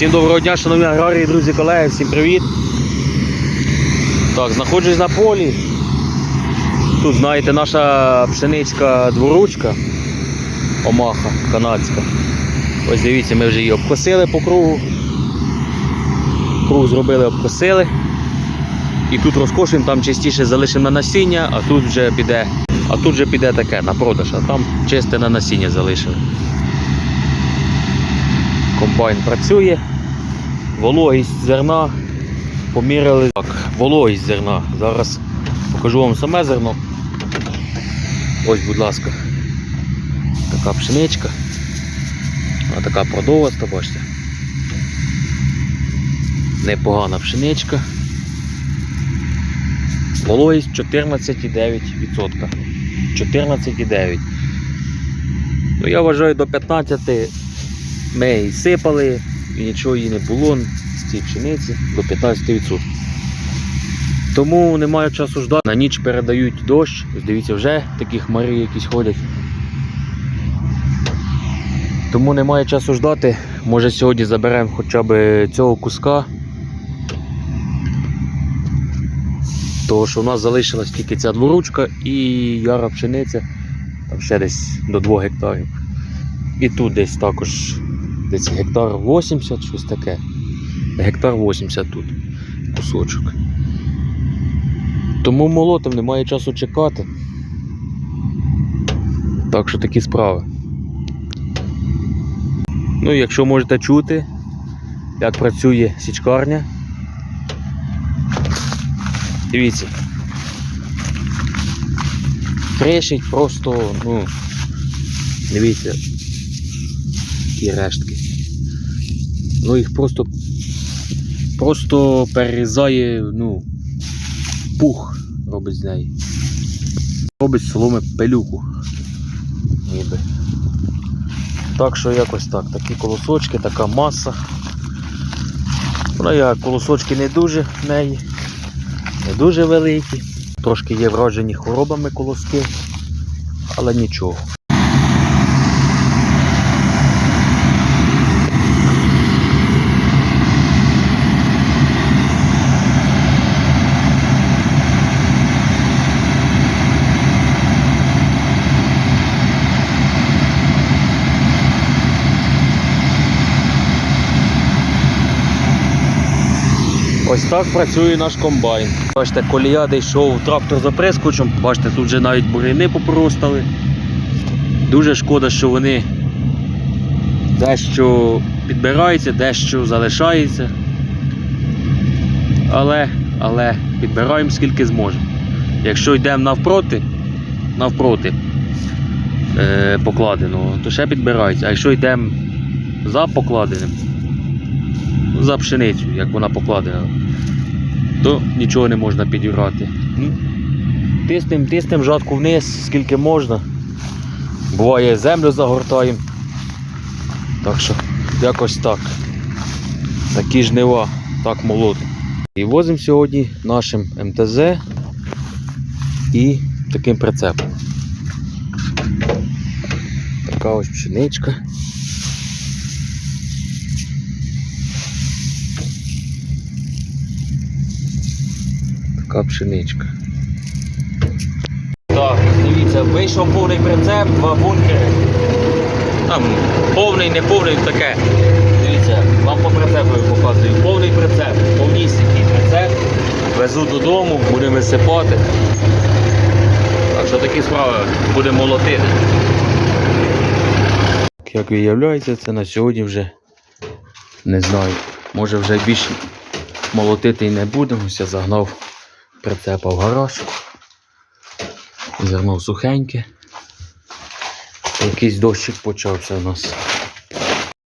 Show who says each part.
Speaker 1: Всім доброго дня, шановні аграрії, друзі, колеги, всім привіт. Так, знаходжусь на полі. Тут, знаєте, наша пшеничка дворучка, омаха канадська. Ось дивіться, ми вже її обкосили по кругу. Круг зробили, обкосили. І тут розкошуємо, там частіше залишимо на насіння, а тут вже піде, а тут вже піде таке на продаж, а там чисте на насіння залишили. Комбайн працює. Вологість зерна. Поміряли. Так, вологість зерна. Зараз покажу вам саме зерно. Ось, будь ласка. Така пшеничка. А така продоваста, бачите. Непогана пшеничка. Вологість 14,9%. 14,9%. Ну, я вважаю до 15 ми її сипали і нічого її не було з цієї пшениці до 15%. Тому немає часу ждати. На ніч передають дощ. Ось дивіться, вже такі хмари якісь ходять. Тому немає часу ждати. Може сьогодні заберемо хоча б цього куска. Тому що у нас залишилась тільки ця дворучка і яра пшениця. Там ще десь до 2 гектарів. І тут десь також десь гектар 80, щось таке. Гектар 80 тут кусочок. Тому молотом немає часу чекати. Так що такі справи. Ну, якщо можете чути, як працює січкарня. Дивіться. Кришить просто, ну, дивіться, такі рештки. Ну їх просто просто перерізає, ну, пух робить з неї. Робить соломи пилюку. Ніби. Так що якось так. Такі колосочки, така маса. Ну я колосочки не дуже в неї, не дуже великі. Трошки є вроджені хворобами колоски, але нічого. Ось так працює наш комбайн. Бачите, колія де йшов трактор за прискочем. Бачите, тут вже навіть буряни попростали. Дуже шкода, що вони дещо підбираються, дещо залишається. Але, але підбираємо скільки зможемо. Якщо йдемо навпроти, навпроти е, покладеного, то ще підбирається. А якщо йдемо за покладеним, за пшеницю, як вона покладена, то нічого не можна підіграти. Ну, Тиснем, тиснем жатку вниз, скільки можна. Буває землю загортаємо. Так що якось так. Такі жнива, так молоти. І возимо сьогодні нашим МТЗ і таким прицепом. Така ось пшеничка. Така пшеничка. Так, дивіться, вийшов повний прицеп, два бункери. Там повний, не повний, таке. Дивіться, вам по прицепу показую. Повний прицеп, повністю прицеп. Везу додому, будемо висипати. Так що такі справи будемо молотити. Як виявляється, це на сьогодні вже не знаю. Може вже більше молотити і не будемо. Я загнав прицепа в гараж. Зерно сухеньке. Якийсь дощик почався у нас.